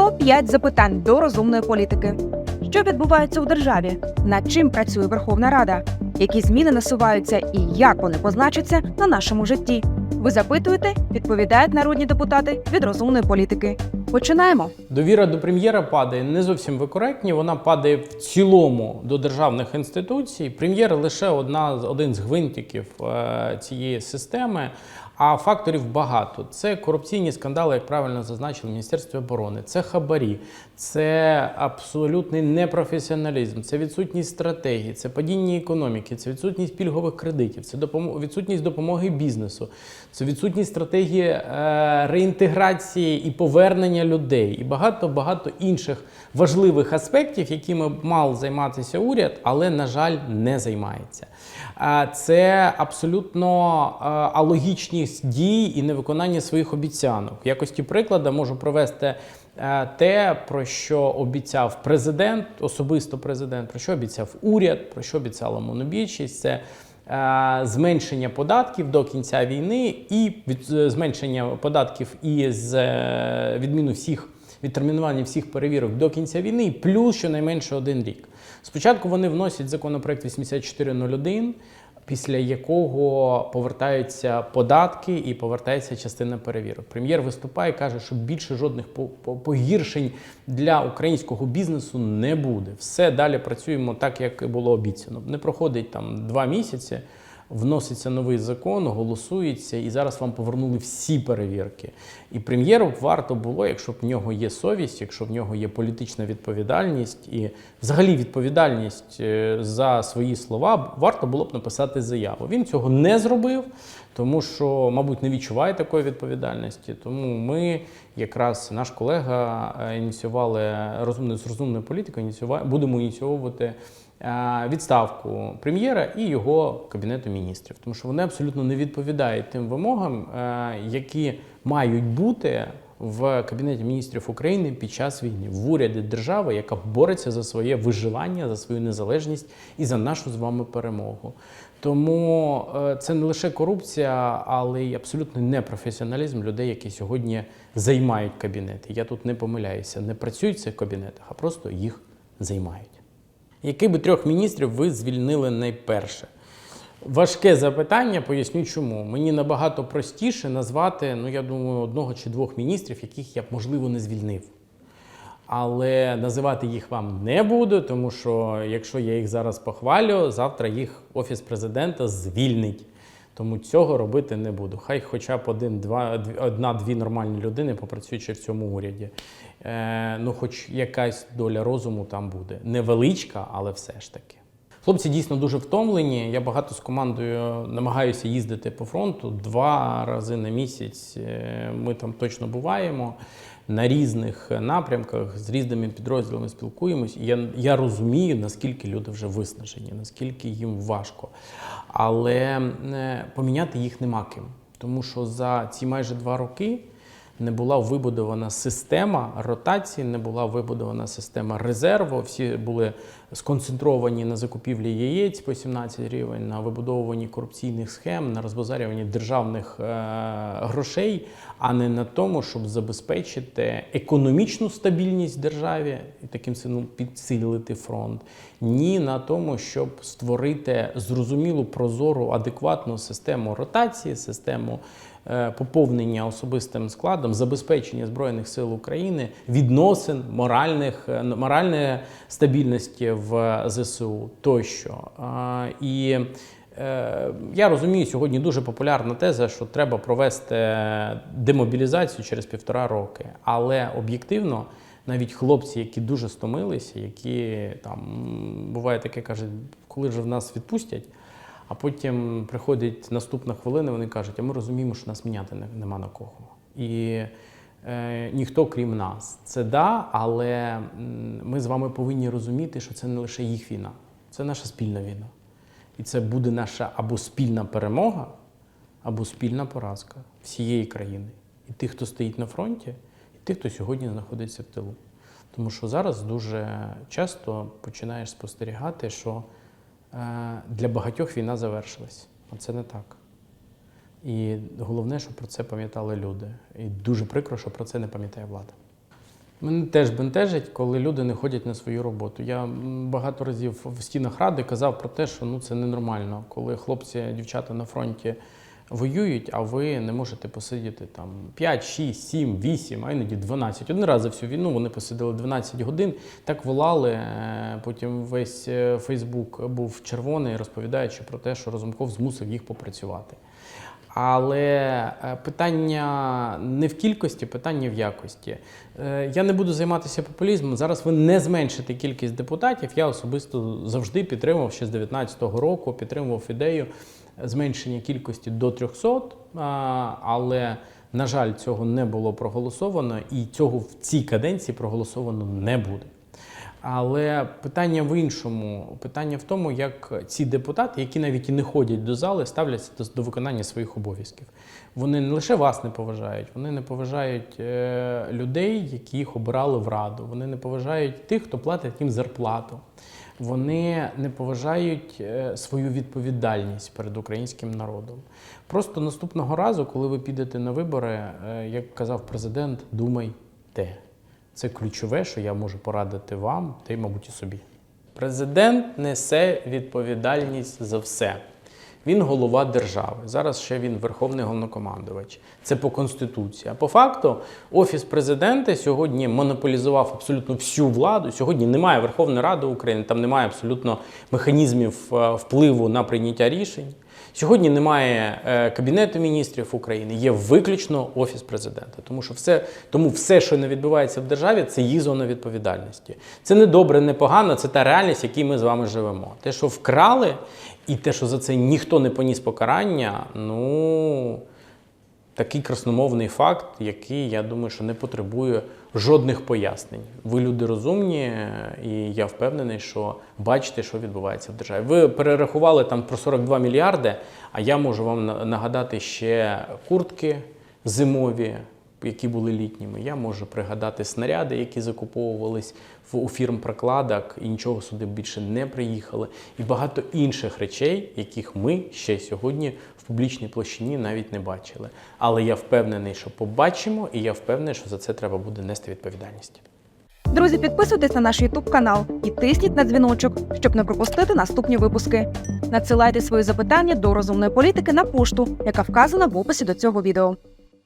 105 запитань до розумної політики. Що відбувається у державі? Над чим працює Верховна Рада? Які зміни насуваються і як вони позначаться на нашому житті? Ви запитуєте, відповідають народні депутати від розумної політики. Починаємо. Довіра до прем'єра падає не зовсім ви коректні. Вона падає в цілому до державних інституцій. Прем'єр лише одна з- один з гвинтиків е, цієї системи. А факторів багато. Це корупційні скандали, як правильно зазначили в Міністерстві оборони, це хабарі, це абсолютний непрофесіоналізм, це відсутність стратегії, це падіння економіки, це відсутність пільгових кредитів, це відсутність допомоги бізнесу, це відсутність стратегії е, реінтеграції і повернення людей, і багато багато інших важливих аспектів, якими мав займатися уряд, але на жаль не займається. А Це абсолютно е, алогічність дій і невиконання своїх обіцянок. В якості прикладу можу привести е, те, про що обіцяв президент, особисто президент, про що обіцяв уряд, про що обіцяла монобільшість. Це е, зменшення податків до кінця війни і від е, зменшення податків і з відміну всіх відтермінування всіх перевірок до кінця війни, і плюс щонайменше один рік. Спочатку вони вносять законопроект 8401, після якого повертаються податки і повертається частина перевірок. Прем'єр виступає і каже, що більше жодних по- по- погіршень для українського бізнесу не буде. Все далі працюємо так, як було обіцяно. Не проходить там два місяці. Вноситься новий закон, голосується, і зараз вам повернули всі перевірки. І прем'єру варто було, якщо б в нього є совість, якщо в нього є політична відповідальність і взагалі відповідальність е, за свої слова, варто було б написати заяву. Він цього не зробив, тому що, мабуть, не відчуває такої відповідальності. Тому ми, якраз наш колега, е, ініціювали розумну з розумною політикою, будемо ініціювати відставку прем'єра і його кабінету міністрів, тому що вони абсолютно не відповідають тим вимогам, е, які мають бути в кабінеті міністрів України під час війни в уряді держави, яка бореться за своє виживання, за свою незалежність і за нашу з вами перемогу. Тому е, це не лише корупція, але й абсолютний непрофесіоналізм людей, які сьогодні займають кабінети. Я тут не помиляюся, не працюють в цих кабінетах, а просто їх займають. Який би трьох міністрів ви звільнили найперше? Важке запитання, поясню чому. Мені набагато простіше назвати, ну я думаю, одного чи двох міністрів, яких я б можливо не звільнив. Але називати їх вам не буду, тому що якщо я їх зараз похвалю, завтра їх офіс президента звільнить. Тому цього робити не буду. Хай хоча б один, два, дві- одна-дві нормальні людини попрацюють ще в цьому уряді. Е, ну, хоч якась доля розуму там буде. Невеличка, але все ж таки. Хлопці дійсно дуже втомлені. Я багато з командою намагаюся їздити по фронту два рази на місяць. Е, Ми там точно буваємо на різних напрямках, з різними підрозділами спілкуємось. Я, я розумію, наскільки люди вже виснажені, наскільки їм важко. Але е, поміняти їх нема ким. Тому що за ці майже два роки не була вибудована система ротації, не була вибудована система резерву. Всі були сконцентровані на закупівлі яєць по 17 гривень, на вибудовуванні корупційних схем, на розбазарюванні державних е, грошей, а не на тому, щоб забезпечити економічну стабільність державі і таким чином підсилити фронт, ні на тому, щоб створити зрозумілу, прозору, адекватну систему ротації, систему е, поповнення особистим складом, забезпечення Збройних сил України, відносин, моральних, е, моральної стабільності в ЗСУ тощо. І е, я розумію, сьогодні дуже популярна теза, що треба провести демобілізацію через півтора роки. Але об'єктивно, навіть хлопці, які дуже стомилися, які там буває таке, кажуть, коли ж в нас відпустять. А потім приходить наступна хвилина, вони кажуть, а ми розуміємо, що нас міняти нема на кого. І ніхто крім нас. Це да, але ми з вами повинні розуміти, що це не лише їх війна, це наша спільна війна. І це буде наша або спільна перемога, або спільна поразка всієї країни. І тих, хто стоїть на фронті, і тих, хто сьогодні знаходиться в тилу. Тому що зараз дуже часто починаєш спостерігати, що е, для багатьох війна завершилась. А це не так. І головне, щоб про це пам'ятали люди. І дуже прикро, що про це не пам'ятає влада. Мене теж бентежить, коли люди не ходять на свою роботу. Я багато разів в стінах ради казав про те, що ну це ненормально, коли хлопці, дівчата на фронті воюють, а ви не можете посидіти там 5, 6, 7, 8, а іноді 12. Один раз за всю війну вони посиділи 12 годин, так волали. е, Потім весь е, Фейсбук був червоний, розповідаючи про те, що Разумков змусив їх попрацювати. Але е, питання не в кількості, питання в якості. Е, Я не буду займатися популізмом. Зараз ви не зменшите кількість депутатів. Я особисто завжди підтримував ще з 2019 року, підтримував ідею зменшення кількості до 300, але, на жаль, цього не було проголосовано, і цього в цій каденції проголосовано не буде. Але питання в іншому. Питання в тому, як ці депутати, які навіть і не ходять до зали, ставляться до, до виконання своїх обов'язків. Вони не лише вас не поважають, вони не поважають е, людей, які їх обирали в раду. Вони не поважають тих, хто платить їм зарплату. Вони не поважають е, свою відповідальність перед українським народом. Просто наступного разу, коли ви підете на вибори, е, як казав президент, думайте. Це ключове, що я можу порадити вам, та й, мабуть, і собі. Президент несе відповідальність за все. Він голова держави. Зараз ще він верховний головнокомандувач. Це по конституції. А по факту, офіс президента сьогодні монополізував абсолютно всю владу. Сьогодні немає Верховної Ради України, там немає абсолютно механізмів е, впливу на прийняття рішень. Сьогодні немає е, Кабінету міністрів України, є виключно Офіс президента. Тому що все, тому все, що не відбувається в державі, це її зона відповідальності. Це не добре, не погано, це та реальність, в якій ми з вами живемо. Те, що вкрали, і те, що за це ніхто не поніс покарання, ну такий красномовний факт, який я думаю, що не потребує жодних пояснень. Ви люди розумні, е, і я впевнений, що бачите, що відбувається в державі. Ви перерахували там про 42 мільярди, а я можу вам нагадати ще куртки зимові. Які були літніми, я можу пригадати снаряди, які закуповувались у фірм прокладок, і нічого сюди більше не приїхали, і багато інших речей, яких ми ще сьогодні в публічній площині навіть не бачили. Але я впевнений, що побачимо, і я впевнений, що за це треба буде нести відповідальність. Друзі, підписуйтесь на наш YouTube канал і тисніть на дзвіночок, щоб не пропустити наступні випуски. Надсилайте свої запитання до розумної політики на пошту, яка вказана в описі до цього відео.